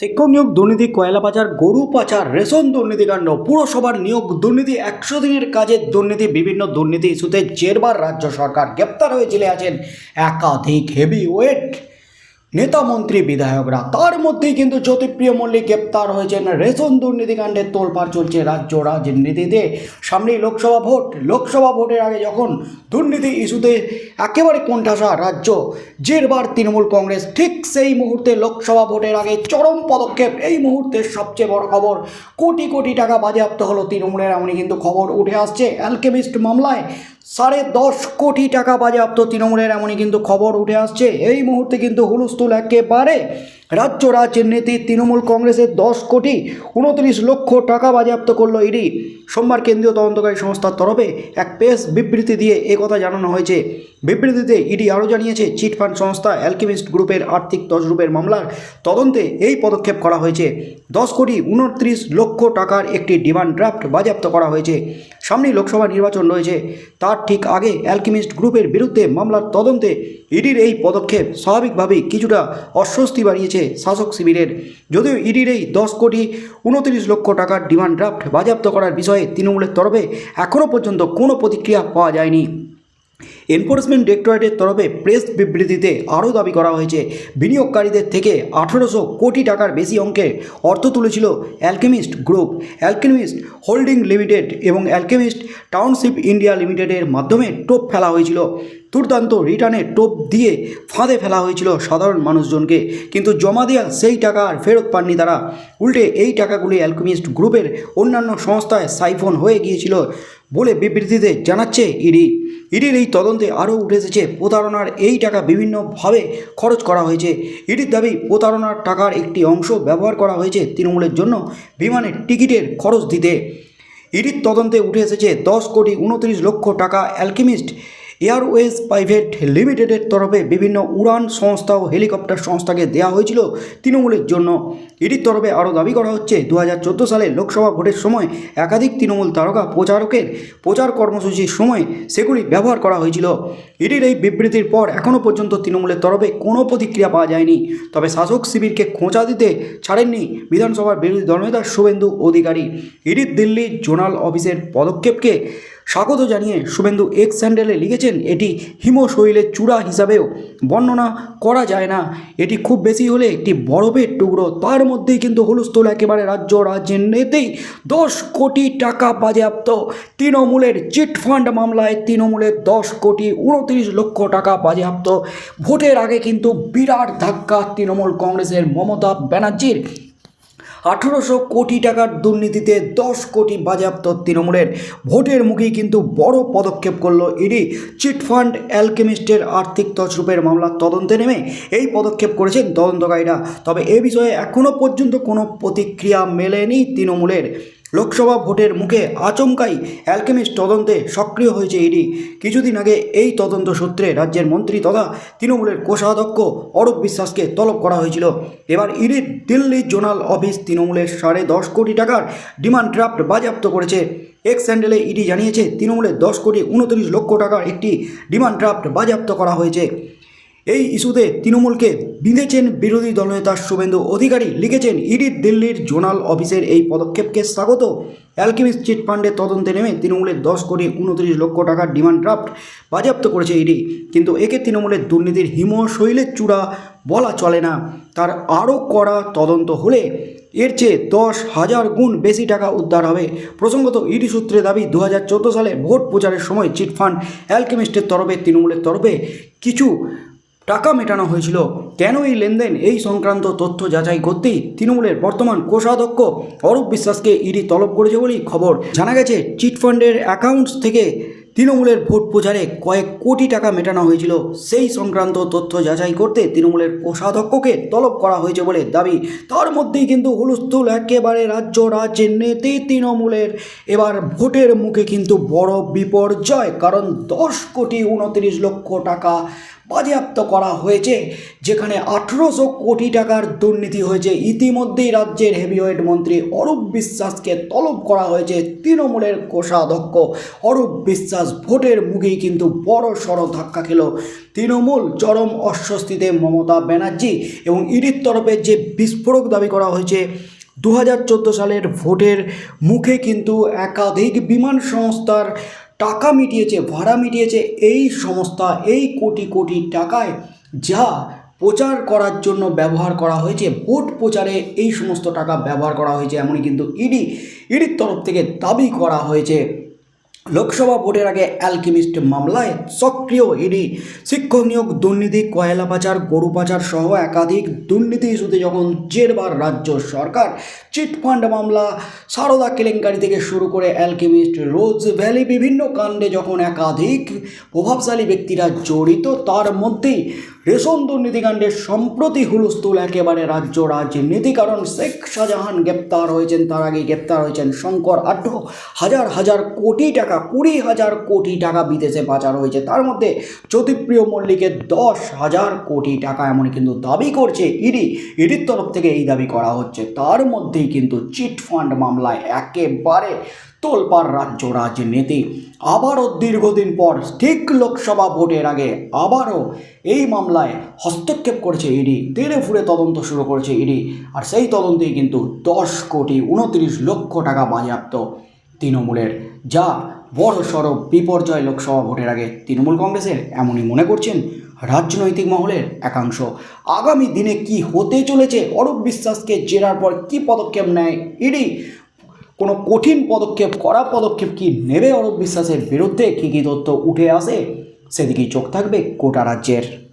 শিক্ষক নিয়োগ দুর্নীতি, কয়লা পাচার গরু পাচার, রেশন দুর্নীতিকাণ্ড পুরসভার নিয়োগ দুর্নীতি, একশো দিনের কাজের দুর্নীতি, বিভিন্ন দুর্নীতি ইস্যুতে জেরবার রাজ্য সরকার গ্রেপ্তার হয়ে আছেন একাধিক হেভি ওয়েট নেতা মন্ত্রী বিধায়করা, তার মধ্যেই কিন্তু জ্যোতিপ্রিয় মল্লিক গ্রেপ্তার হয়েছেন। রেশন দুর্নীতিকাণ্ডের তোলপাড় চলছে রাজ্য রাজনীতিতে। সামনেই লোকসভা ভোট। লোকসভা ভোটের আগে যখন দুর্নীতি ইস্যুতে একেবারে কোণঠাসা রাজ্য, জেরবার তৃণমূল কংগ্রেস, ঠিক সেই মুহূর্তে লোকসভা ভোটের আগে চরম পদক্ষেপ। এই মুহূর্তের সবচেয়ে বড় খবর, কোটি কোটি টাকা বাজেয়াপ্ত হলো তৃণমূলের, এমনই কিন্তু খবর উঠে আসছে অ্যালকেমিস্ট মামলায়। সাড়ে দশ কোটি টাকা বাজেয়াপ্ত তৃণমূলের, এমনই কিন্তু খবর উঠে আসছে। এই মুহূর্তে কিন্তু হুলস্থুল একেবারে রাজ্য রাজনীতি তৃণমূল কংগ্রেসের দশ কোটি উনত্রিশ লক্ষ টাকা বাজেয়াপ্ত করল ইডি। সোমবার কেন্দ্রীয় তদন্তকারী সংস্থার তরফে এক প্রেস বিবৃতি দিয়ে কথা জানানো হয়েছে। বিবৃতিতে ইডি আরও জানিয়েছে, চিটফান্ড সংস্থা অ্যালকেমিস্ট গ্রুপের আর্থিক তছরূপের মামলার তদন্তে এই পদক্ষেপ করা হয়েছে। দশ কোটি উনত্রিশ লক্ষ টাকার একটি ডিমান্ড ড্রাফট বাজেয়াপ্ত করা হয়েছে। সামনেই লোকসভা নির্বাচন রয়েছে। তার ঠিক আগে অ্যালকেমিস্ট গ্রুপের বিরুদ্ধে মামলার তদন্তে ইডির এই পদক্ষেপ স্বাভাবিকভাবেই কিছুটা অস্বস্তি বাড়িয়েছে। শাসক শিবিরের। যদিও ইডির এই দশ কোটি উনত্রিশ লক্ষ টাকার ডিমান্ড ড্রাফট বাজেয়াপ্ত করার বিষয়ে তৃণমূলের তরফে এখনও পর্যন্ত কোনো প্রতিক্রিয়া পাওয়া যায়নি। এনফোর্সমেন্ট ডিরেক্টরেটের তরফে প্রেস বিবৃতিতে আরও দাবি করা হয়েছে, বিনিয়োগকারীদের থেকে আঠেরোশো কোটি টাকার বেশি অঙ্কের অর্থ তুলেছিল Alchemist group. Alchemist holding limited এবং অ্যালকেমিস্ট টাউনশিপ ইন্ডিয়া লিমিটেডের মাধ্যমে টোপ ফেলা হয়েছিল। দুর্দান্ত রিটার্নে টোপ দিয়ে ফাঁদে ফেলা হয়েছিল সাধারণ মানুষজনকে, কিন্তু জমা দেওয়া সেই টাকা আর ফেরত পাননি তারা। উল্টে এই টাকাগুলি অ্যালকেমিস্ট গ্রুপের অন্যান্য সংস্থায় সাইফোন হয়ে গিয়েছিল বলে বিবৃতিতে জানাচ্ছে ইডি। ইডির এই তদন্তে আরও উঠে এসেছে প্রতারণার এই টাকা বিভিন্নভাবে খরচ করা হয়েছে। ইডির দাবি, প্রতারণার টাকার একটি অংশ ব্যবহার করা হয়েছে তৃণমূলের জন্য বিমানের টিকিটের খরচ দিতে। ইডির তদন্তে উঠে এসেছে দশ কোটি উনত্রিশ লক্ষ টাকা অ্যালকেমিস্ট এয়ারওয়েজ প্রাইভেট লিমিটেডের তরফে বিভিন্ন উড়ান সংস্থা ও হেলিকপ্টার সংস্থাকে দেওয়া হয়েছিল তৃণমূলের জন্য। ইডির তরফে আরও দাবি করা হচ্ছে দু হাজার চোদ্দ সালে লোকসভা ভোটের সময় একাধিক তৃণমূল তারকা প্রচারকের প্রচার কর্মসূচির সময় সেগুলি ব্যবহার করা হয়েছিল। ইডির এই বিবৃতির পর এখনও পর্যন্ত তৃণমূলের তরফে কোনো প্রতিক্রিয়া পাওয়া যায়নি। তবে শাসক শিবিরকে খোঁচা দিতে ছাড়েননি বিধানসভার বিরোধী দলনেতা শুভেন্দু অধিকারী। ইডির দিল্লি জোনাল অফিসের পদক্ষেপকে স্বাগত জানিয়ে শুভেন্দু এক্স স্যান্ডেলে লিখেছেন, এটি হিমশৈলের চূড়া হিসাবেও বর্ণনা করা যায় না। এটি খুব বেশি হলে একটি বরফের টুকরো তার মধ্যেই কিন্তু হুলস্থুল একেবারে রাজ্য রাজ্যের নেতেই দশ কোটি টাকা বাজেয়াপ্ত। তৃণমূলের চিটফান্ড মামলায় তৃণমূলের দশ কোটি উনত্রিশ লক্ষ টাকা বাজেয়াপ্ত। ভোটের আগে কিন্তু বিরাট ধাক্কা তৃণমূল কংগ্রেসের মমতা ব্যানার্জির। আঠেরোশো কোটি টাকার দুর্নীতিতে দশ কোটি বাজেয়াপ্ত তৃণমূলের। ভোটের মুখেই কিন্তু বড় পদক্ষেপ করল ইডি। চিটফান্ড অ্যালকেমিস্টের আর্থিক তছরূপের মামলার তদন্তে নেমে এই পদক্ষেপ করেছেন তদন্তকারীরা। তবে এ বিষয়ে এখনও পর্যন্ত কোনো প্রতিক্রিয়া মেলেনি তৃণমূলের। লোকসভা ভোটের মুখে আচমকাই অ্যালকেমিস্ট তদন্তে সক্রিয় হয়েছে ইডি। কিছুদিন আগে এই তদন্ত সূত্রে রাজ্যের মন্ত্রী তথা তৃণমূলের কোষাধ্যক্ষ অরূপ বিশ্বাসকে তলব করা হয়েছিল। এবার ইডির দিল্লি জোনাল অফিস তৃণমূলের সাড়ে দশ কোটি টাকার ডিমান্ড ড্রাফট বাজেয়াপ্ত করেছে। এক্স স্যান্ডেলে ইডি জানিয়েছে তৃণমূলের দশ কোটি উনত্রিশ লক্ষ টাকার একটি ডিমান্ড ড্রাফট বাজেয়াপ্ত করা হয়েছে। এই ইস্যুতে তৃণমূলকে বিঁধেছেন বিরোধী দলনেতা শুভেন্দু অধিকারী। লিখেছেন ইডির দিল্লির জোনাল অফিসের এই পদক্ষেপকে স্বাগত। অ্যালকেমিস চিটফান্ডের তদন্তে নেমে তৃণমূলের দশ কোটি উনত্রিশ লক্ষ টাকার ডিমান্ড ড্রাফট বাজেয়াপ্ত করেছে ইডি। কিন্তু একে তৃণমূলের দুর্নীতির হিমশৈলের চূড়া বলা চলে না। তার আরও কড়া তদন্ত হলে এর চেয়ে দশ হাজার গুণ বেশি টাকা উদ্ধার হবে। প্রসঙ্গত, ইডি সূত্রে দাবি দু হাজার চোদ্দ সালে ভোট প্রচারের সময় চিটফান্ড অ্যালকেমিস্টের তরফে, তৃণমূলের তরফে কিছু টাকা মেটানো হয়েছিল। কেন এই লেনদেন? এই সংক্রান্ত তথ্য যাচাই করতেই তৃণমূলের বর্তমান কোষাধ্যক্ষ অরূপ বিশ্বাসকে ইডি তলব করেছে বলেই খবর। জানা গেছে চিটফান্ডের অ্যাকাউন্টস থেকে তৃণমূলের ভোট প্রচারে কয়েক কোটি টাকা মেটানো হয়েছিল। সেই সংক্রান্ত তথ্য যাচাই করতে তৃণমূলের কোষাধ্যক্ষকে তলব করা হয়েছে বলে দাবি। তার মধ্যেই কিন্তু হুলস্থুল একেবারে রাজ্য রাজ্যের নেতে তৃণমূলের। এবার ভোটের মুখে কিন্তু বড় বিপর্যয়, কারণ দশ কোটি উনত্রিশ লক্ষ টাকা বাজেয়াপ্ত করা হয়েছে, যেখানে আঠেরোশো কোটি টাকার দুর্নীতি হয়েছে। ইতিমধ্যেই রাজ্যের হেভিওয়েট মন্ত্রী অরূপ বিশ্বাসকে তলব করা হয়েছে তৃণমূলের কোষাধ্যক্ষ। অরূপ বিশ্বাস ভোটের মুখেই কিন্তু বড় সড় ধাক্কা খেল। তৃণমূল চরম অস্বস্তিতে মমতা ব্যানার্জি এবং ইডির তরফে যে বিস্ফোরক দাবি করা হয়েছে দু হাজার চোদ্দ সালের ভোটের মুখে কিন্তু একাধিক বিমান সংস্থার টাকা মিটিয়েছে, ভাড়া মিটিয়েছে, এই সংস্থা এই কোটি কোটি টাকায় যা প্রচার করার জন্য ব্যবহার করা হয়েছে, ভোট প্রচারে এই সমস্ত টাকা ব্যবহার করা হয়েছে, এমনই কিন্তু ইডি, ইডির তরফ থেকে দাবি করা হয়েছে। লোকসভা ভোটের আগে অ্যালকেমিস্ট মামলায় সক্রিয় ইডি। শিক্ষক নিয়োগ, দুর্নীতি, কয়লা পাচার, গরু পাচার সহ একাধিক দুর্নীতি ইস্যুতে যখন জেরবার রাজ্য সরকার চিটফান্ড মামলা, সারদা কেলেঙ্কারি থেকে শুরু করে অ্যালকেমিস্ট রোজ ভ্যালি বিভিন্ন কাণ্ডে যখন একাধিক প্রভাবশালী ব্যক্তিরা জড়িত, তার মধ্যেই রেশন দুর্নীতিকাণ্ডে সম্প্রতি হুলস্থুল একেবারে রাজ্য রাজনীতি। কারণ শেখ শাহজাহান গ্রেপ্তার হয়েছেন, তার আগে গ্রেপ্তার হয়েছেন শঙ্কর আড্ড হাজার হাজার কোটি টাকা কুড়ি হাজার কোটি টাকা বিদেশে পাচার হয়েছে। তার মধ্যে জ্যোতিপ্রিয় মল্লিকের দশ হাজার কোটি টাকা এমন কিন্তু দাবি করছে ইডি। ইডির তরফ থেকে এই দাবি করা হচ্ছে। তার মধ্যেই কিন্তু চিট ফান্ড মামলায় একেবারে তোলপাড় রাজ্য রাজনীতি। আবারও দীর্ঘদিন পর ঠিক লোকসভা ভোটের আগে আবারও এই মামলায় হস্তক্ষেপ করেছে ইডি। তেড়ে ফুড়ে তদন্ত শুরু করেছে ইডি। আর সেই তদন্তেই কিন্তু দশ কোটি উনত্রিশ লক্ষ টাকা বাজেয়াপ্ত তৃণমূলের। যা বড় সড় বিপর্যয় লোকসভা ভোটের আগে তৃণমূল কংগ্রেসের এমনই মনে করছেন রাজনৈতিক মহলের একাংশ। আগামী দিনে কি হতে চলেছে? অরূপ বিশ্বাসকে জেরার পর কি পদক্ষেপ নেয় ইডি? কোনো কঠিন পদক্ষেপ করা পদক্ষেপ কি নেবে অরূপ বিশ্বাসের বিরুদ্ধে? কী কী তথ্য উঠে আসে? সেদিকেই চোখ থাকবে গোটা রাজ্যের।